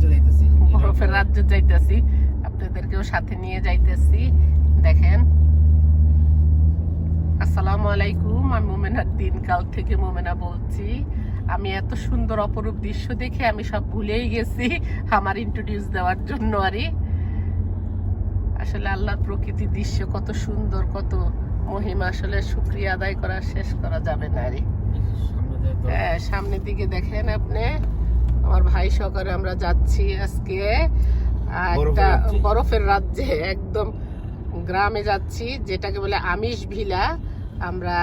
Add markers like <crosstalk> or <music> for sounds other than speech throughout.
রাজ্যে যাইতেছি। বরফের রাজ্য যাইতেছি। আপনাদেরকেও সাথে নিয়ে যাইতেছি। দেখেন। আসসালামু আলাইকুম আমি মোমেনার দিনকাল থেকে মোমেনা বলছি। আমি এত সুন্দর অপরূপ দৃশ্য দেখে আমি সব ভুলেই গেছি আমার ইন্ট্রোডিউস দেওয়ার জন্য আরে আসলে আল্লাহর প্রকৃতির দৃশ্য কত সুন্দর কত মহিমা। আসলে শুক্রিয়া আদায় করা শেষ করা যাবে না আরে। হ্যাঁ সামনের দিকে দেখেন আপনি। আমার ভাই সহকারে আমরা যাচ্ছি আজকে বরফের একটা রাজ্যে? বরফের রাজ্যে একদম গ্রামে যাচ্ছি যেটাকে বলে আমিষ ভিলা। আমরা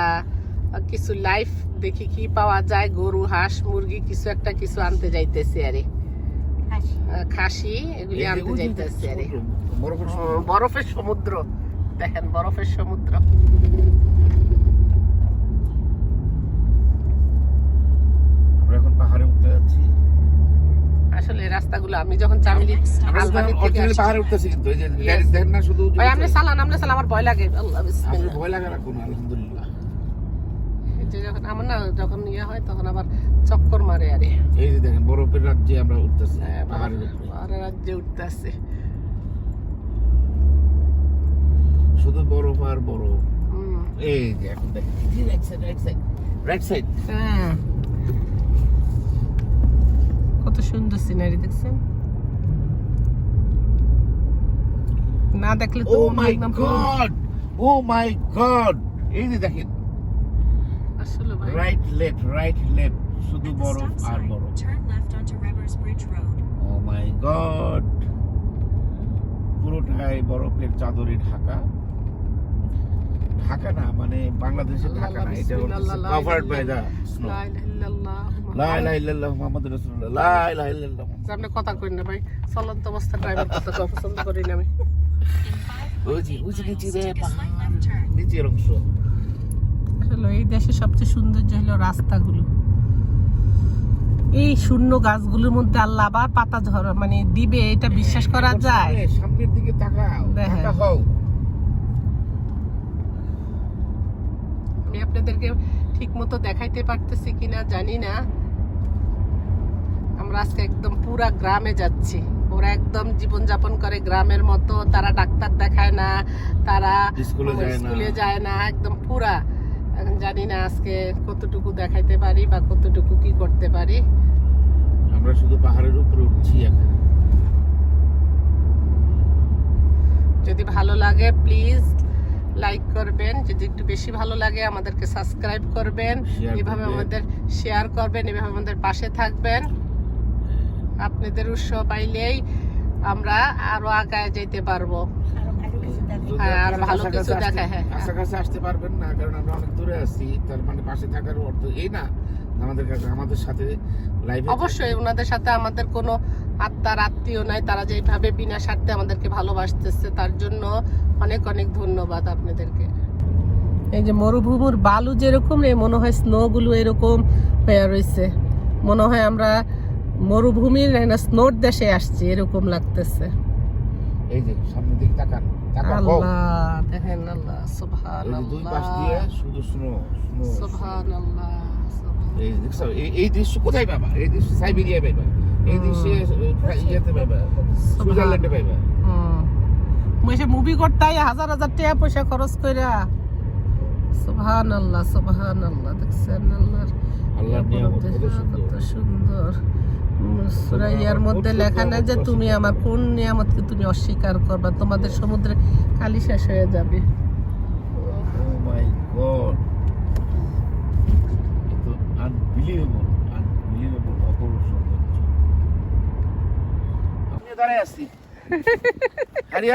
কিছু লাইফ দেখি কি পাওয়া যায় গরু হাঁস মুরগি কিছু একটা কিছু আনতে যাইতেছি আরে। খাসি। এগুলি আনতে যাইতেছি আরে। বরফের সমুদ্র। বরফের সমুদ্র। দেখেন বরফের সমুদ্র। আমরা এখন পাহাড়ে উঠতে যাচ্ছি। আসলে রাস্তাগুলো আমি যখন চামিলি আলবানি থেকে আসি- পাহাড়ে উঠতেছি কিন্তু এই যে. দেখেন না শুধু ভাই আপনি চালান আপনি চালান আমার ভয় লাগে আল্লাহ বিসমিল্লাহ। ভয় লাগে না কোনো আলহামদুলিল্লাহ। এই যে যখন আমার না যখন ইয়ে হয় তখন আবার চক্কর মারে আরে। এই যে দেখেন বরফের রাজ্যে আমরা উঠতেছি হ্যাঁ, পাহাড়ের আর রাজ্যে উঠতে আসছে শুধু বরফ আর বরফ। হুম। এই যে এখন দেখেন right side right side right side হ্যাঁ। কত সুন্দর সিনারি দেখছেন না দেখলে তো ও my god O my god এই যে দেখেন আসলে ভাই রাইট লেফট রাইট লেফট শুধু বরফ আর বরফ turn left onto Revers Bridge Road. Oh my God পুরোটাই বরফের চাদরে ঢাকা। ঢাকা না মানে বাংলাদেশের ঢাকা না এটা কভার্ড বাই দা স্নো লা ইলাহা ইল্লাল্লাহ, লা ইলাহা ইল্লাল্লাহ মুহাম্মাদুর রাসূলুল্লাহ লা ইলাহা ইল্লাল্লাহ। আচ্ছা, আপনি কথা করেন না ভাই চলন্ত অবস্থা ড্রাইভার কথা কওয়া পছন্দ করি না আমি। In five ওই যে ওই যে miles, নিচে রে take a slight পাহাড়, left turn. নিচের অংশ। আসলে এই দেশের সবচেয়ে সৌন্দর্য হলো রাস্তাগুলো। এই শূন্য গাছগুলোর মধ্যে আল্লাহ আবার পাতা ঝরা মানে দিবে এটা বিশ্বাস করা যায়। সামনের দিকে তাকাও আমি আপনাদেরকে ঠিক মতো দেখাইতে পারতেছি কিনা জানি না। আমরা আজকে একদম পুরা গ্রামে যাচ্ছি। ওরা একদম জীবন যাপন করে গ্রামের মতো তারা ডাক্তার দেখায় না তারা স্কুলে যায় না। স্কুলে যায় না একদম পুরা। এখন জানি না আজকে কতটুকু দেখাইতে পারি বা কতটুকু কি করতে পারি। আমরা শুধু পাহাড়ের উপরে উঠছি এখন। যদি ভালো লাগে প্লিজ লাইক করবেন। যদি একটু বেশি ভালো লাগে আমাদেরকে সাবস্ক্রাইব করবেন। এভাবে আমাদের শেয়ার করবেন এভাবে আমাদের পাশে থাকবেন। আপনাদের উৎসাহ পাইলেই আমরা আরও আগায় যেতে পারব। হ্যাঁ, আর ভালো কিছু আসতে- হ্যাঁ। কাছাকাছি আসতে পারবেন না কারণ আমরা অনেক দূরে আছি তার মানে পাশে থাকার অর্থ এই না আমাদের কাছে আমাদের সাথে লাইভে অবশ্যই ওনাদের সাথে আমাদের কোনো আত্মার আত্মীয় নাই তারা যেভাবে বিনা স্বার্থে আমাদেরকে ভালোবাসতেছে তার জন্য অনেক অনেক ধন্যবাদ আপনাদেরকে। এই যে মরুভূমির বালু যেরকম রে মনে হয় স্নো গুলো এরকম হয়ে রয়েছে। মনে হয় আমরা মরুভূমির স্নোর দেশে আসছি এরকম লাগতেছে। এই যে সামনের দিকে তাকান আল্লাহ দেখেন আল্লাহ সুবহান দুই পাশ দিয়ে শুধু স্নো স্নো এই দেখছ এই এই দৃশ্য কোথায় পাবা? এই দৃশ্য সাইবেরিয়া পাইবা। এই দৃশ্যে ইয়েতে পাইবা। সুইজারল্যান্ডে পাইবা। মুই মুভি হাজার হাজার টাকা পয়সা খরচ কইরা। সুবহান আল্লাহ সুবহান আল্লাহ দেখছেন আল্লাহর আল্লাহর কত সুন্দর। কত সুন্দর উম, সূরা ইয়ার মধ্যে লেখা নাই যে তুমি আমার কোন নিয়ামতকে তুমি অস্বীকার করবা তোমাদের সমুদ্রে কালি শেষ হয়ে যাবে। ও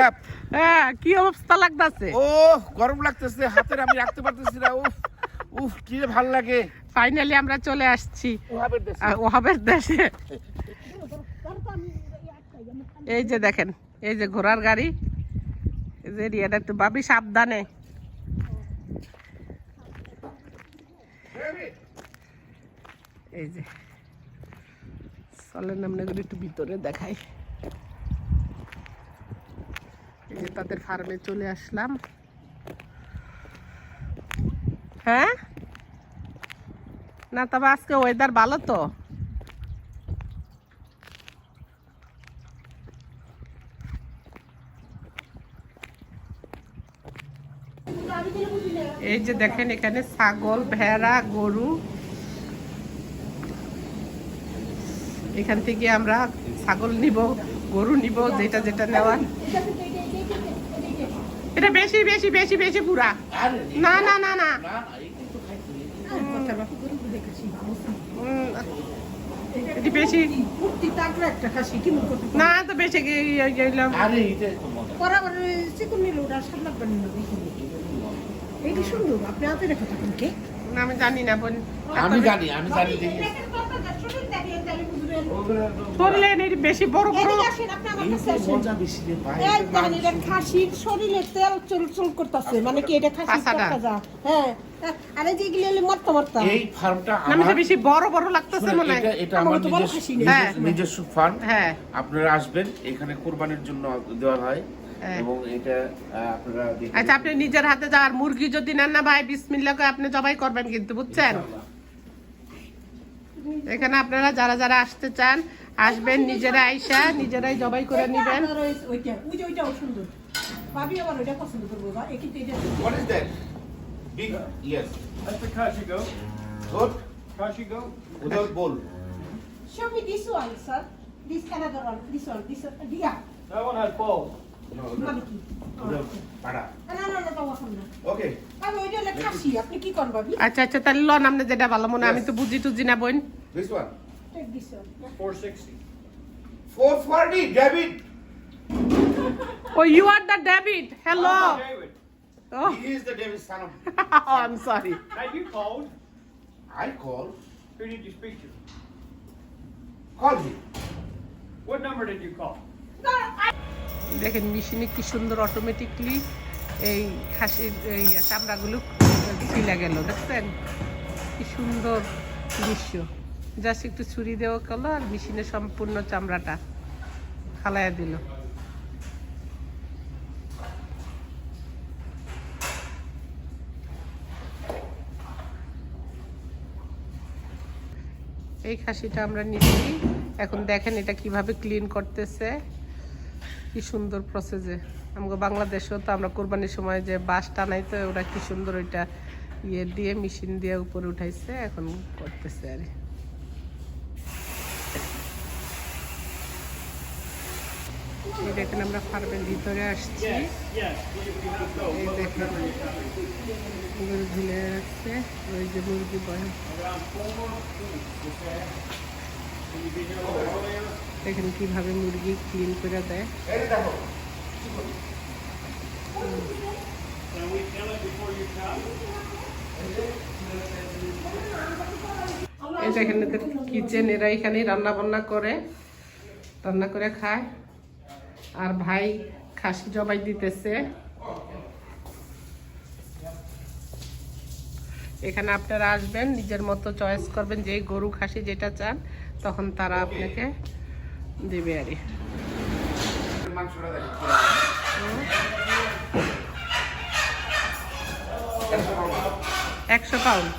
আপ <laughs> হ্যাঁ কি অবস্থা লাগতেছে? ও গরম লাগতেছে হাতের আমি রাখতে পারতেছি না উফ। উফ কি ভালো লাগে। ফাইনালি আমরা চলে আসছি। ওহাবের দেশে। এই যে দেখেন এই যে ঘোড়ার গাড়ি। এই যে রিয়াটা একটু ভাবি সাবধানে। এই যে। চলেন আপনাগুলো একটু ভিতরে দেখাই। এই যে তাদের ফার্মে চলে আসলাম। না তবে আজকে ওয়েদার ভালো তো। এই যে দেখেন এখানে ছাগল ভেড়া গরু। এখান থেকে আমরা ছাগল নিব গরু নিব যেটা যেটা নেওয়ার। এটা বেশি বেশি বেশি বেশি পুরা। না না না না। এটি বেশি। একটা খাসি কি না তো বেশি গে- গেলাম বরাবর চিকন নিলে ওটা না এইটি সুন্দর আপনি হাতে রেখে থাকুন কে? না, আমি জানি না বোন। আমি জানি আমি জানি বেশি বড় বড় বেশি খাসির শরীরে তেল চল চল করতেছে মানে কি এটা খাসির পাছাটা। হ্যাঁ আরে যেগুলি হলে মরতে মরতে। এই ফার্মটা না, আমি তো আমার বেশি বড় বড় লাগতেছে মনে হয়। এটা এটা আমার আমার তো বড় নিজস্ব খাসি হ্যাঁ। ফার্ম। হ্যাঁ। আপনারা আসবেন এখানে কোরবানির জন্য দেওয়া হয়। হ্যাঁ। এবং এটা আপনারা আচ্ছা আপনি নিজের হাতে যাওয়ার মুরগি যদি নেন না ভাই বিসমিল্লা করে আপনি জবাই করবেন কিন্তু বুঝছেন? এখানে আপনারা যারা যারা আসতে চান আসবেন নিজেরা আইসা নিজেরাই জবাই করে নেবেন show me this one sir this another one this one this one yeah That one has balls. No, মানে without, কি without পাড়া। না না না না তো পছন্দ না Okay. আমি ওইটা হলে খাসি আপনি কি করবেন ভাবি আচ্ছা আচ্ছা তাহলে লন আপনি যেটা ভালো মনে হয়, আমি তো বুঝি টুজি না বোন This one. Take this one 460. 440, David. Oh you are the David hello Oh, David. Oh He is the David son of. I <laughs> am sorry Now you called. I call. Who did you speak to? Call him. What number did you call? দেখেন মেশিনে কি সুন্দর automatically এই খাসির এই চামড়াগুলো ছিলা গেল। দেখছেন? কি সুন্দর দৃশ্য। জাস্ট একটু ছুরি দেওয়া গেল আর মেশিনে সম্পূর্ণ চামড়াটা ফালাইয়া দিল। এই খাসিটা আমরা নিচ্ছি। এখন দেখেন এটা কীভাবে ক্লিন করতেছে। কি সুন্দর প্রসেসে আমাকে বাংলাদেশেও তো আমরা কোরবানির সময় যে বাস টানাই তো ওরা কি সুন্দর ওইটা ইয়ে দিয়ে মেশিন দিয়ে উপরে উঠাইছে, এখন করতেছে আর দেখেন আমরা ফার্মের ভিতরে আসছি। ঝুলে রাখছে ওই যে মুরগি দেখেন কীভাবে মুরগি ক্লিন করে দেয়। এই দেখেন এদের কিচেন এরা এখানে রান্না বান্না করে রান্না করে খায়। আর ভাই খাসি জবাই দিতেছে। এখানে আপনারা আসবেন নিজের মতো চয়েস করবেন যে গরু খাসি যেটা চান তখন তারা আপনাকে দেবে আর। একশো পাউন্ড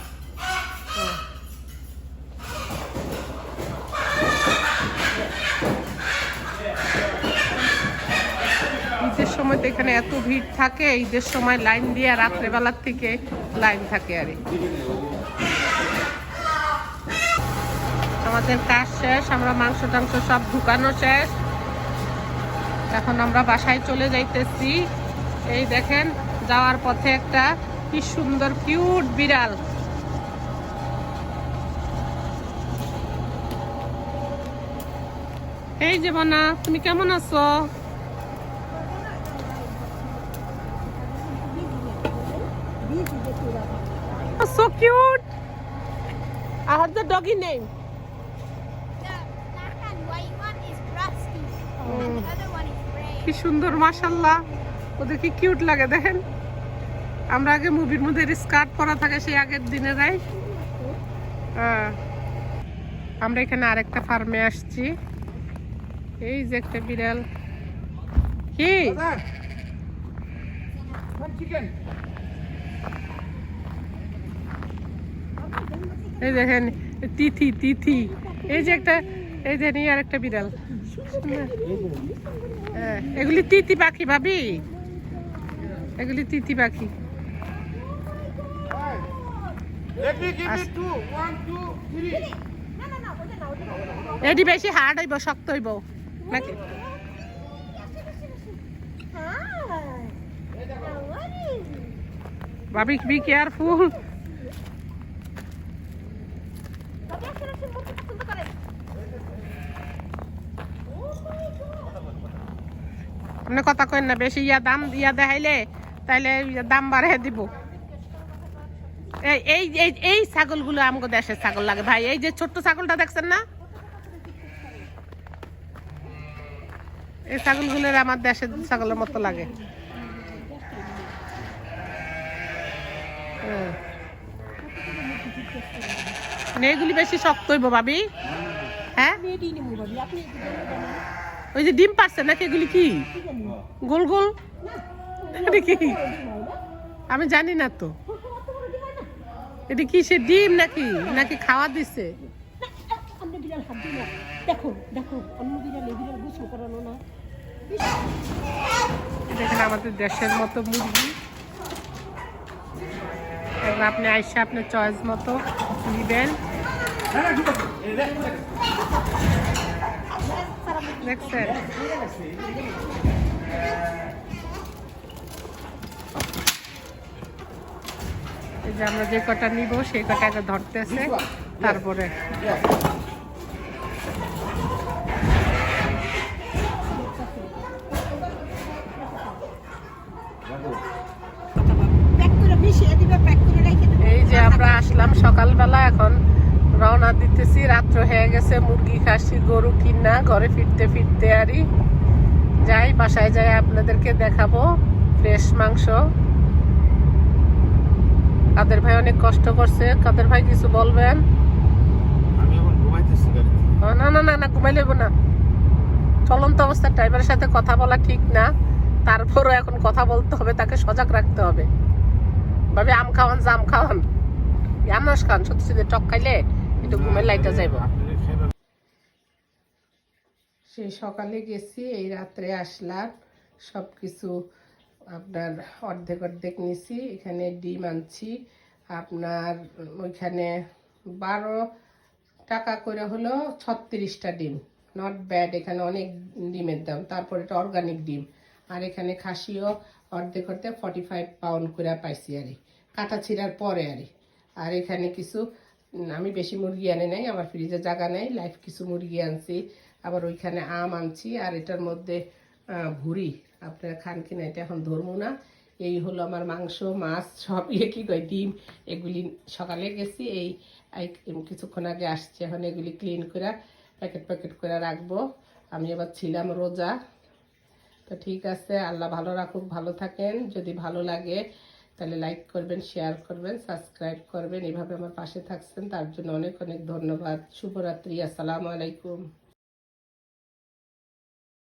ঈদের সময় তো এখানে এত ভিড় থাকে, ঈদের সময় লাইন দিয়ে রাত্রেবেলার থেকে লাইন থাকে আর। আমাদের কাজ শেষ, আমরা মাংস টাংস সব ঢুকানো শেষ। এখন আমরা বাসায় চলে যাইতেছি। এই দেখেন, যাওয়ার পথে একটা কি সুন্দর, কিউট বিড়াল। এই যে বনা তুমি কেমন আছো? So cute! I have the name কি সুন্দর মাশাল্লাহ ওদের কি কিউট লাগে, দেখেন। আমরা আগে মুভির মধ্যে স্কার্ট পরা থাকে, সেই আগের দিনে যাই হ্যাঁ। আমরা এখানে আরেকটা ফার্মে আসছি। এই যে একটা বিড়াল। কি? এই দেখেন, তিথি তিথি। এই যে একটা এই যে নিয়ে আরেকটা বিড়াল। হ্যাঁ, এগুলি তিতি পাখি ভাবি। এগুলি তিতি পাখি। এটি বেশি হার্ড হইব শক্ত হইব। নাকি? ভাবি বি কেয়ারফুল তবে আসলে সে মুখ পছন্দ করে। Oh my God. আপনি কথা কইন না, বেশি ইয়া দাম, ইয়া দেখাইলে তাইলে দাম বাড়াই দিব। এই এই এই ছাগলগুলো আমগো দেশের ছাগল লাগে। ভাই, এই যে ছোট্ট ছাগলটা দেখছেন না? এই ছাগলগুলোর আমার দেশের ছাগলের মতো লাগে। হ্যাঁ। মানে এগুলি বেশি শক্ত হইব ভাবি? হ্যাঁ? ওই যে ডিম পারছে নাকি এগুলি কি গোল গোল এটা কি? আমি জানি না তো? এটা কি সে ডিম নাকি নাকি খাওয়া দিছে। দেখো দেখো অন্য বিড়াল এই বিড়াল গোসল করানো না দেখেন আমাদের দেশের মতো মুরগি আপনি আইসা আপনার চয়েস মতো নিবেন দেখছেন এই যে আমরা যে কটা নিব সেই কটা আগে ধরতেছে তারপরে। এই যে আমরা আসলাম সকালবেলা এখন রওনা দিতেছি রাত্র হয়ে গেছে মুরগি খাসি গরু কিনা ঘরে ফিরতে ফিরতে আরই যাই বাসায় যাই আপনাদেরকে দেখাবো ফ্রেশ মাংস। কাদের ভাই অনেক কষ্ট করছে। কাদের ভাই কিছু বলবেন? না না না না ঘুমাই লেবো না। চলন্ত অবস্থার ড্রাইভারের সাথে কথা বলা ঠিক না। তারপরও এখন কথা বলতে হবে তাকে সজাগ রাখতে হবে। ভাবে আম খাওয়ান জাম খাওয়ান। আনাস খান সত্যি সত্যি টক খাইলে একটু ঘুমের যাইব। সেই সকালে গেছি, এই রাত্রে আসলাম সব কিছু আপনার অর্ধেক অর্ধেক নিছি, এখানে ডিম আনছি, আপনার ওইখানে বারো টাকা করে হলো ছত্রিশটা ডিম। নট ব্যাড এখানে অনেক ডিমের দাম, তারপর এটা অর্গানিক ডিম। আর এখানে খাসিও অর্ধেক অর্ধেক ফর্টি ফাইভ পাউন্ড করে পাইছি আরে কাটা ছিঁড়ার পরে আরে আর এখানে কিছু আমি বেশি মুরগি আনে নাই, আমার ফ্রিজে জায়গা নেই লাইফ কিছু মুরগি আনছি। আবার ওইখানে আম আনছি, আর এটার মধ্যে ভুড়ি। আপনারা খান কিনা এটা এখন ধরবো না। এই হলো আমার মাংস, মাছ, সব ইয়ে কি কয়, ডিম, এগুলি সকালে গেছি, এই কিছুক্ষণ আগে আসছে, এখন এগুলি ক্লিন করে প্যাকেট প্যাকেট করে রাখব। আমি এবার ছিলাম রোজা। তো ঠিক আছে, আল্লাহ ভালো রাখুক, ভালো থাকেন, যদি ভালো লাগে তাহলে লাইক করবেন শেয়ার করবেন সাবস্ক্রাইব করবেন, এভাবে আমার পাশে থাকছেন। তার জন্য অনেক অনেক ধন্যবাদ। শুভরাত্রি, আসসালামু আলাইকুম।